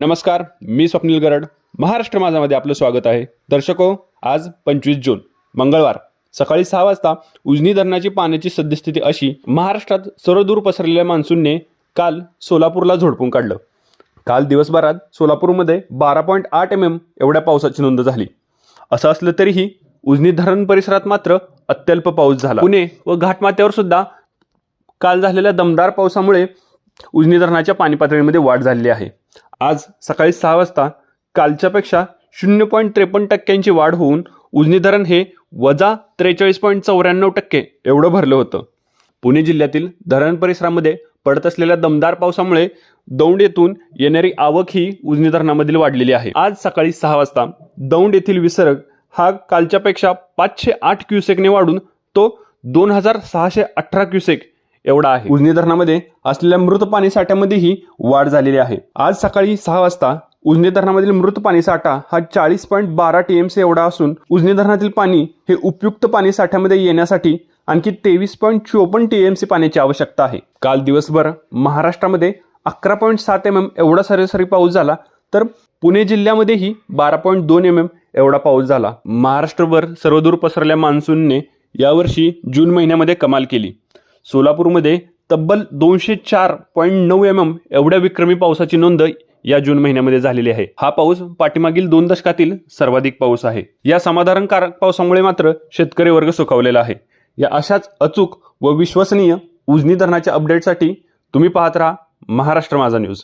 नमस्कार मी स्वप्नील गरड. महाराष्ट्र माझामध्ये आपलं स्वागत आहे. दर्शको आज पंचवीस जून मंगळवार सकाळी सहा वाजता उजनी धरणाची पाण्याची सद्यस्थिती अशी महाराष्ट्रात सर्वदूर पसरलेल्या मान्सूनने काल सोलापूरला झोडपून काढलं. काल दिवसभरात सोलापूरमध्ये बारा पॉईंट आठ एम एम एवढ्या पावसाची नोंद झाली. असं असलं तरीही उजनी धरण परिसरात मात्र अत्यल्प पाऊस झाला. पुणे व घाटमाथ्यावर सुद्धा काल झालेल्या दमदार पावसामुळे उजनी धरणाच्या पाणी पातळीमध्ये वाढ झालेली आहे. आज सकाळी सहा वाजता कालच्यापेक्षा शून्य पॉईंट त्रेपन्न टक्क्यांची वाढ होऊन उजनी धरण हे वजा त्रेचाळीस पॉईंट चौऱ्याण्णव टक्के एवढं भरलं होतं. पुणे जिल्ह्यातील धरण परिसरामध्ये पडत असलेल्या दमदार पावसामुळे दौंड येथून येणारी आवक ही उजनी धरणामधील वाढलेली आहे. आज सकाळी सहा वाजता दौंड येथील विसर्ग हा कालच्यापेक्षा पाचशे आठ क्युसेकने वाढून तो दोन हजार सहाशे अठरा क्युसेक एवढा आहे. उजनी धरणामध्ये असलेल्या मृत पाणी साठ्यामध्येही वाढ झालेली आहे. आज सकाळी सहा वाजता उजनी धरणामधील मृत पाणी साठा हा चाळीस पॉईंट बारा टीएमसी एवढा असून उजनी धरणातील पाणी हे उपयुक्त पाणी साठ्यामध्ये येण्यासाठी आणखी तेवीस पॉईंट चोपन्न टीएमसी पाण्याची आवश्यकता आहे. काल दिवसभर महाराष्ट्रामध्ये अकरा पॉईंट सात एम एम एवढा सरासरी पाऊस झाला तर पुणे जिल्ह्यामध्येही बारा पॉईंट दोन एम एम एवढा पाऊस झाला. महाराष्ट्रभर सर्वदूर पसरलेल्या मान्सूनने यावर्षी जून महिन्यामध्ये कमाल केली. सोलापूरमध्ये तब्बल दोनशे चार पॉईंट नऊ एम एम एवढ्या विक्रमी पावसाची नोंद या जून महिन्यामध्ये झालेली आहे. हा पाऊस पाठीमागील दोन दशकातील सर्वाधिक पाऊस आहे. या समाधानकारक पावसामुळे मात्र शेतकरी वर्ग सुखावलेला आहे. या अशाच अचूक व विश्वसनीय उजनी धरणाच्या अपडेटसाठी तुम्ही पाहत राहा महाराष्ट्र माझा न्यूज